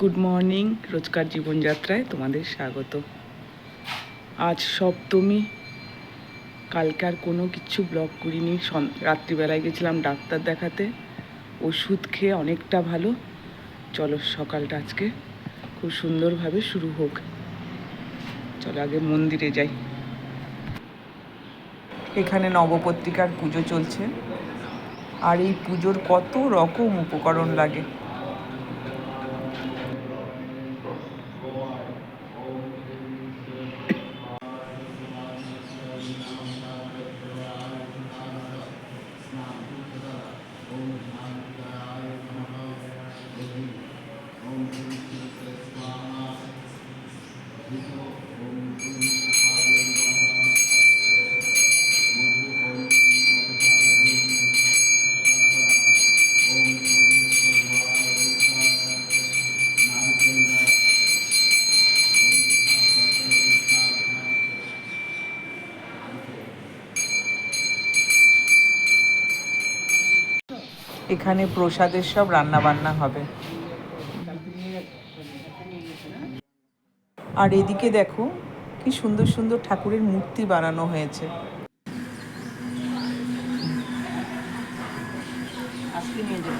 Good morning, রোজকার জীবনযাত্রায় তোমাদের স্বাগত। আজ সপ্তমী, কালকে আর কোনো কিছু ব্লগ করিনি। রাত্রিবেলায় গেছিলাম ডাক্তার দেখাতে। ওষুধ খেয়ে অনেকটা ভালো। চলো সকালটা আজকে খুব সুন্দরভাবে শুরু হোক। চলো আগে মন্দিরে যাই। এখানে নবপত্রিকার পুজো চলছে। আর এই পুজোর কত রকম উপকরণ লাগে। এখানে প্রসাদের সব রান্না বান্না হবে। আর এদিকে দেখো কি সুন্দর সুন্দর ঠাকুরের মূর্তি বানানো হয়েছে। আজকে নিয়ে সুন্দর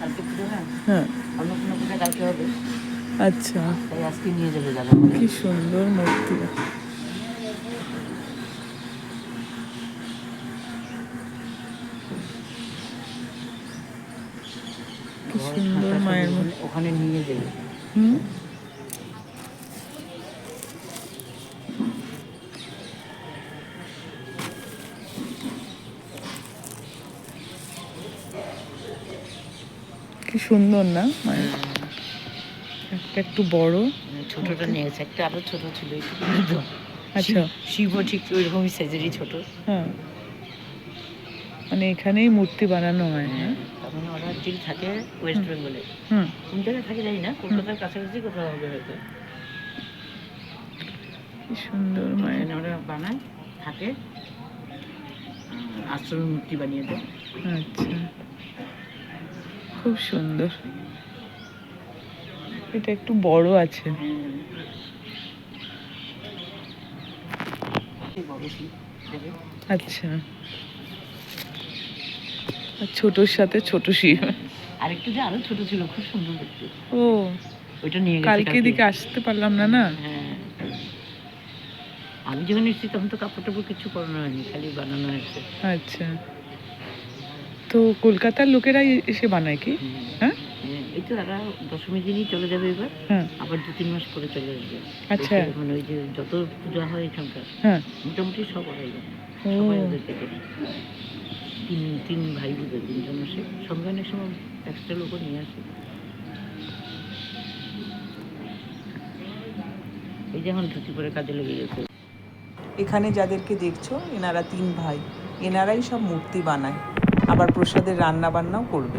কালকে পুজো না হ্যাঁ অন্নপূর্ণা পূজা কালকে হবে আচ্ছা তাই আজকে নিয়ে যাবে দাদা কি সুন্দর মূর্তি কি সুন্দর মায়ের ওখানে নিয়ে যাবে হুম? কি সুন্দর না মায়ের একটা একটু বড়। ছোটটা নিয়ে গেছে একটা আরও ছোট ছিল আচ্ছা। শিব ঠিক ওইরকমই সাইজেরই ছোট। হ্যাঁ। মানে এখানেই মূর্তি বানানো হয় হ্যাঁ? মানে ওরা অ্যাকচুয়ালি থাকে ওয়েস্ট বেঙ্গলে হুম। কোন জায়গায় থাকে জানি না কলকাতার কাছাকাছি কোথাও হবে হয়তো। কি সুন্দর মায়ের। ওরা বানায় থাকে আহ, মূর্তি বানিয়ে দেয়। আচ্ছা। খুব সুন্দর। এটা একটু বড় আছে। দেবে আচ্ছা। ছোটর সাথে ছোট শিব আরেকটু যে আরও ছোট ছিল খুব সুন্দর দেখতে। ও ওইটা নিয়ে গেছে কালকে দিকে আসতে পারলাম না না? হ্যাঁ। আমি যখন এসেছি তখন তো কাপড় টাপড় কিছু করানো হয়নি খালি বানানো হয়েছে। আচ্ছা। তো কলকাতার লোকেরা এসে বানায় কি? হ্যাঁ? হ্যাঁ, এই তো তারা দশমী দিনই চলে যাবে এবার। হ্যাঁ। আবার দু তিন মাস পরে চলে আসবে। আচ্ছা। মানে ওই যে যত পূজা হয় এখানকার হ্যাঁ। মোটামুটি সব ওরাই সবাই ওদেরকে। তিন তিন ভাই বোধের তিনজন আসে সঙ্গে অনেক সময় এক্সট্রা লোকও নিয়ে আসে। এই যে এখন ধুতি পরে কাজে লেগে গেছে। এখানে যাদেরকে দেখছ, এনারা তিন ভাই। এনারাই সব মূর্তি বানায়। আবার প্রসাদের রান্না বান্নাও করবে।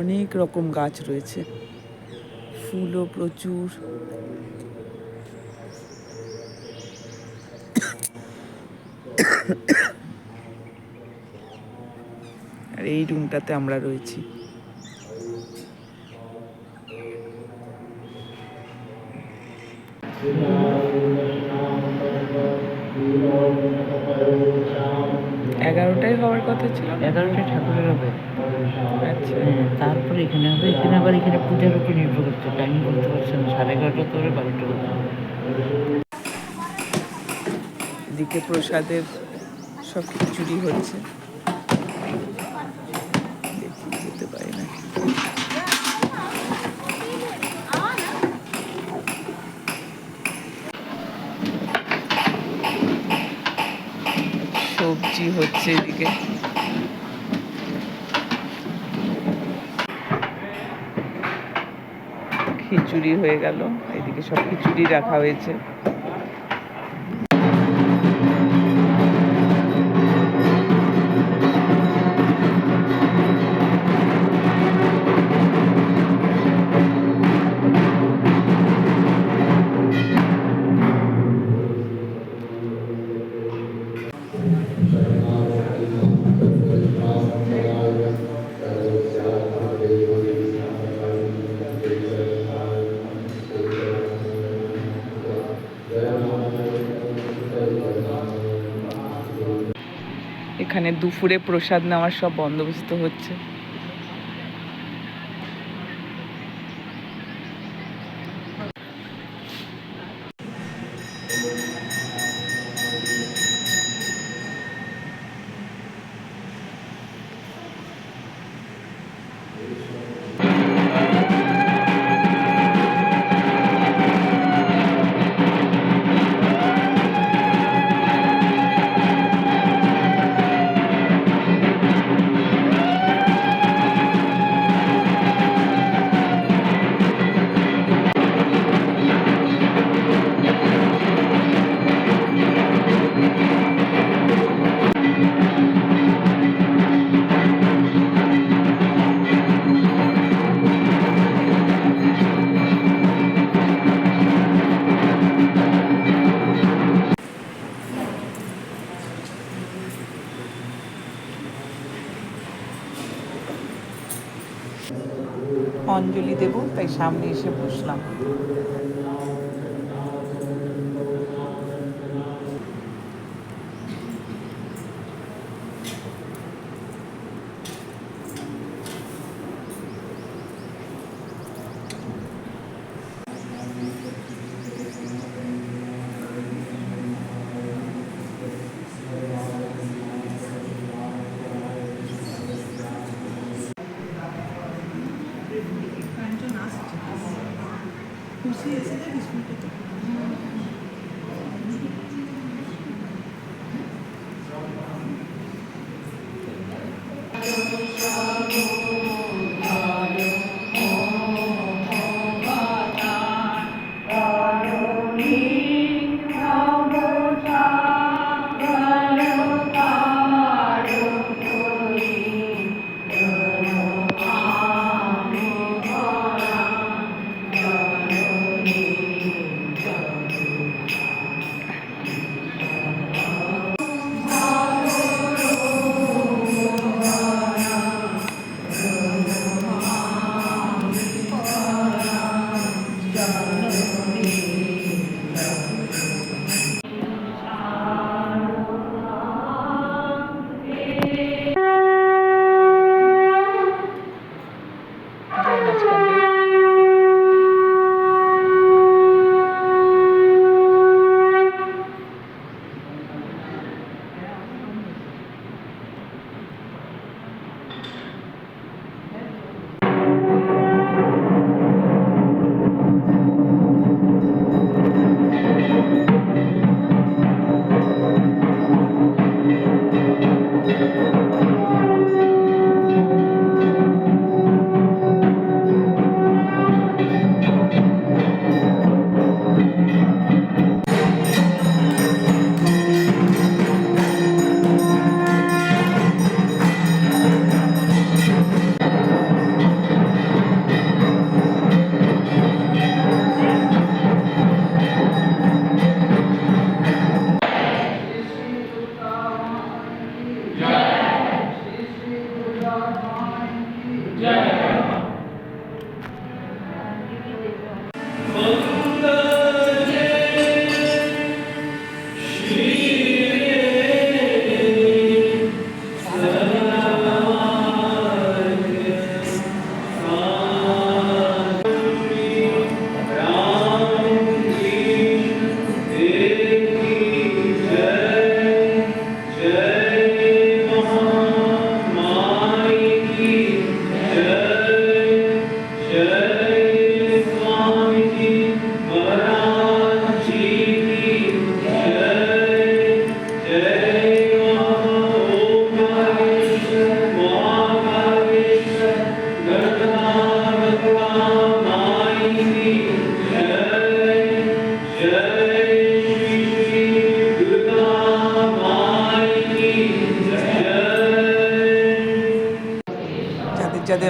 অনেক রকম গাছ রয়েছে। ফুলও প্রচুর। আর এই রুমটাতে আমরা রয়েছি। কথা ছিল না? এগারোটায় ঠাকুরের হবে। আচ্ছা। তারপরে এখানে হবে এখানে আবার এখানে পূজার উপর নির্ভর করছে টাইম বলতে পারছে না সাড়ে এগারোটা করে বারোটা করে এদিকে প্রসাদের সব খিচুড়ি হচ্ছে। যেতে পারি না। সবজি হচ্ছে এদিকে। খিচুড়ি হয়ে গেল। এদিকে সব খিচুড়ি রাখা হয়েছে। এখানে দুপুরে প্রসাদ নেওয়ার সব বন্দোবস্ত হচ্ছে। সামনে এসে বসলাম।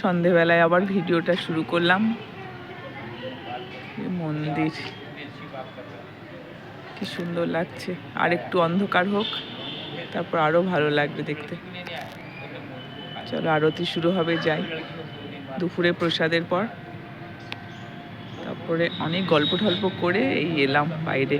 সন্ধেবেলায় আবার ভিডিওটা শুরু করলাম। মন্দির। কি সুন্দর লাগছে। আর একটু অন্ধকার হোক, তারপর আরও ভালো লাগবে দেখতে। চলো, আরতি শুরু হবে, যাই। দুপুরে প্রসাদের পর। তারপরে অনেক গল্প টল্প করে এই এলাম বাইরে।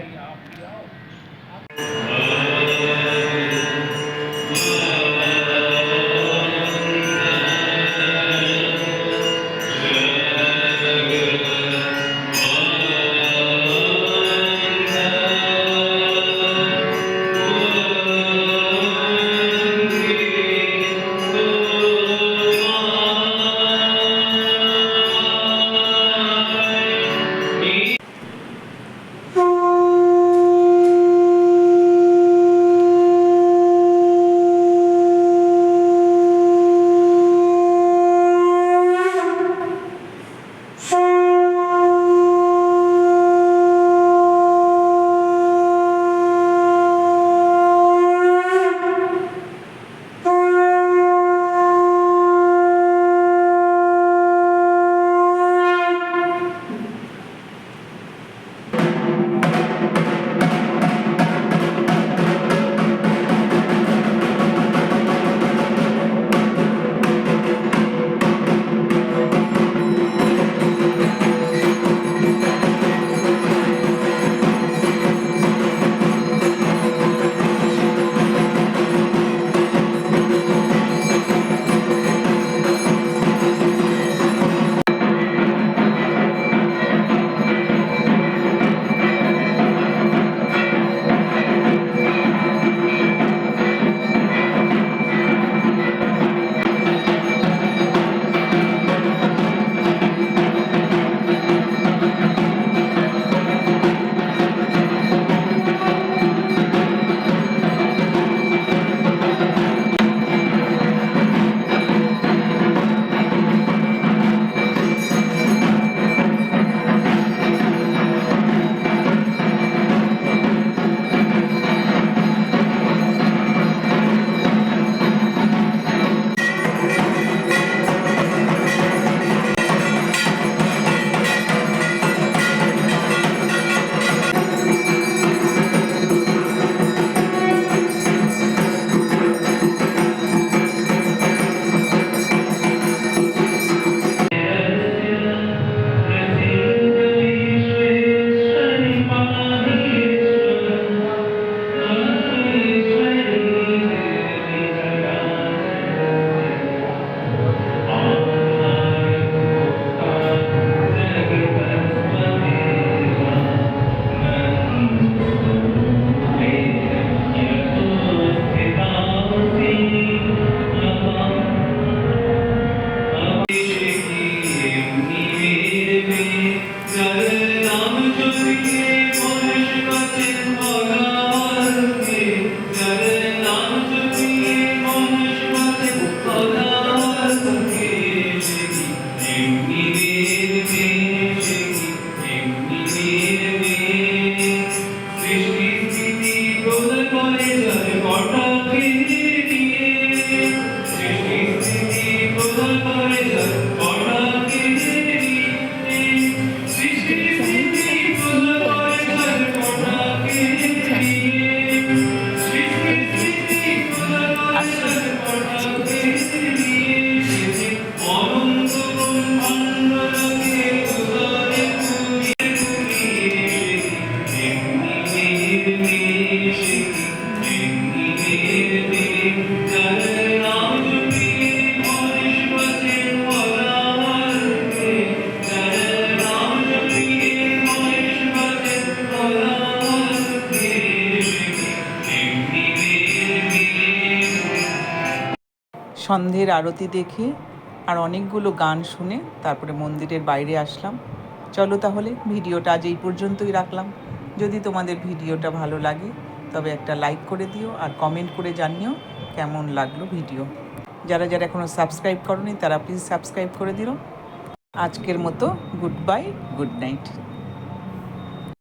সন্ধ্যের আরতি দেখে আর অনেকগুলো গান শুনে তারপরে মন্দিরের বাইরে আসলাম। চলো তাহলে ভিডিওটা আজ এই পর্যন্তই রাখলাম। যদি তোমাদের ভিডিওটা ভালো লাগে, তবে একটা লাইক করে দিও আর কমেন্ট করে জানিও কেমন লাগল ভিডিও। যারা যারা এখনও সাবস্ক্রাইব করনি, তারা প্লিজ সাবস্ক্রাইব করে দিও। আজকের মতো গুড বাই গুড নাইট